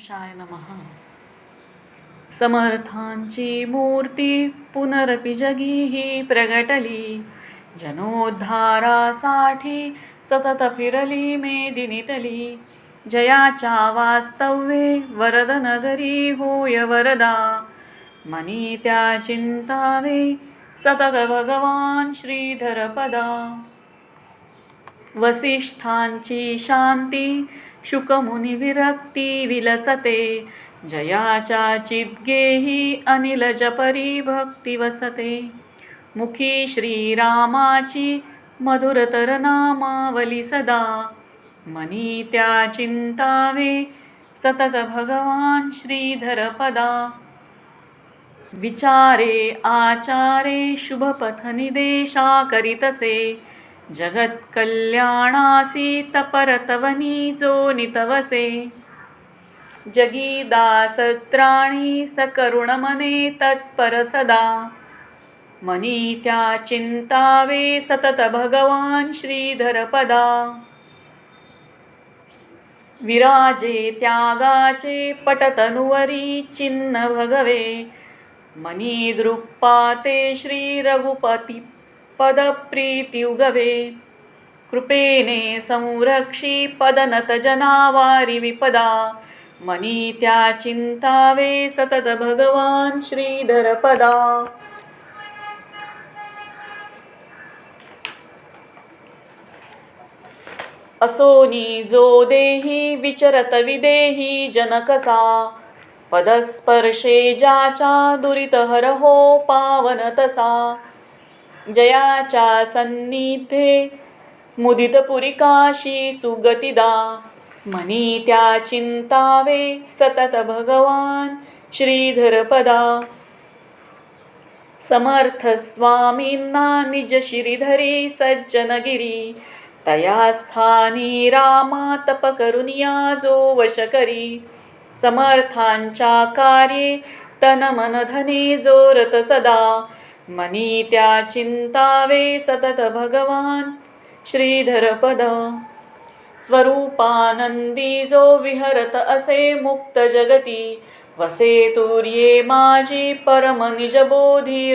Shy नमः। समर्थांची मूर्ती पुनरपि जगीही प्रगटली। जनोद्धारासाठी सतत फिरली मेदिनितली जयाच्या वास्तव्ये वरद नगरी होय वरदा। मनी त्या चिंतावे सतत भगवान श्रीधर पदा वसिष्ठांची शांती शुकमुनी विरक्ती विलसते। जयाच्या चिद्गेही अनिल जपरी भक्ती वसते मुखी श्रीरामाची मधुरतर नामावली सदा। मनी त्या चिंतावे सतत भगवान श्रीधर पदा विचारे आचारे शुभपथ निदेशा करीतसे। जगत कल्याणासी तपरतवनी जो नितवसे। जगी दासत्राणी सकरुण मने तत्पर सदा मनी त्या चिंतावे सतत भगवान श्रीधर पदा विराजे त्यागाचे पटतनुवरी चिन्ह भगवे। मनी दृक्पाते श्री रघुपती कृपेने संरक्षी पदनत जनावारी विपदा मनी त्या चिंतावे सतत भगवान श्रीधर पदा असोनी जो देही विचरत विदेही जनकसा। पदस्पर्शे जाचा दुरित हर हो पावन तसा जयाच्या सन्निधे मुदित पुरिकाशी सुगतिदा. मनी त्या चिंतावे सतत भगवान श्रीधर पदा समर्थ स्वामींना निज श्रीधरी सज्जनगिरी. तया स्थानी रामा तप करुनिया जो वश करी. समर्थांच्या कार्ये तन मन धने जोरत सदा. मनी त्या चिंतावे सतत भगवान. श्रीधरपद. स्वरूपानंदी जो विहरत असे मुक्त जगती वसे तुर्ये माझी परम निज बोधी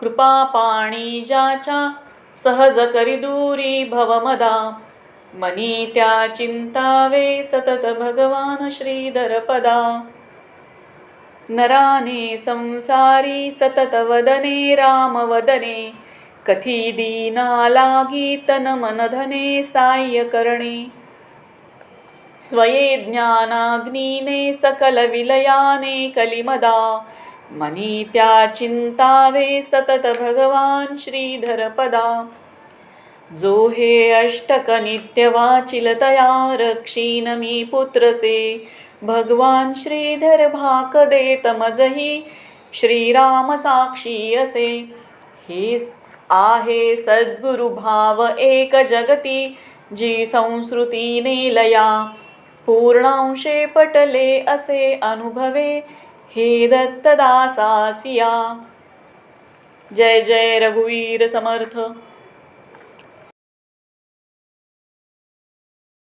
कृपा पाणी ज्याच्या सहज करी दूरी भवमदा. मनी त्या चिंतावे सतत भगवान श्रीधर पदा नराने संसारी सतत वदने राम वदने। कथी दीना लागी तन मन धने साह्य करणे। स्वये ज्ञानाग्नीने सकल विलयाने कलिमदा। मनी त्या चिंतावे सतत भगवान श्रीधर पदा जो हे अष्टक नित्य वाचिलतया रक्षीन मी पुत्रसे। भगवान श्रीधर भाक देत मजही श्रीराम साक्षी असे हे आहे सद्गुरु भाव एक जगती जी संस्कृतीने लया पूर्णांशे पटले असे अनुभवे हे दत्तदासासिया. जय जय रघुवीर समर्थ.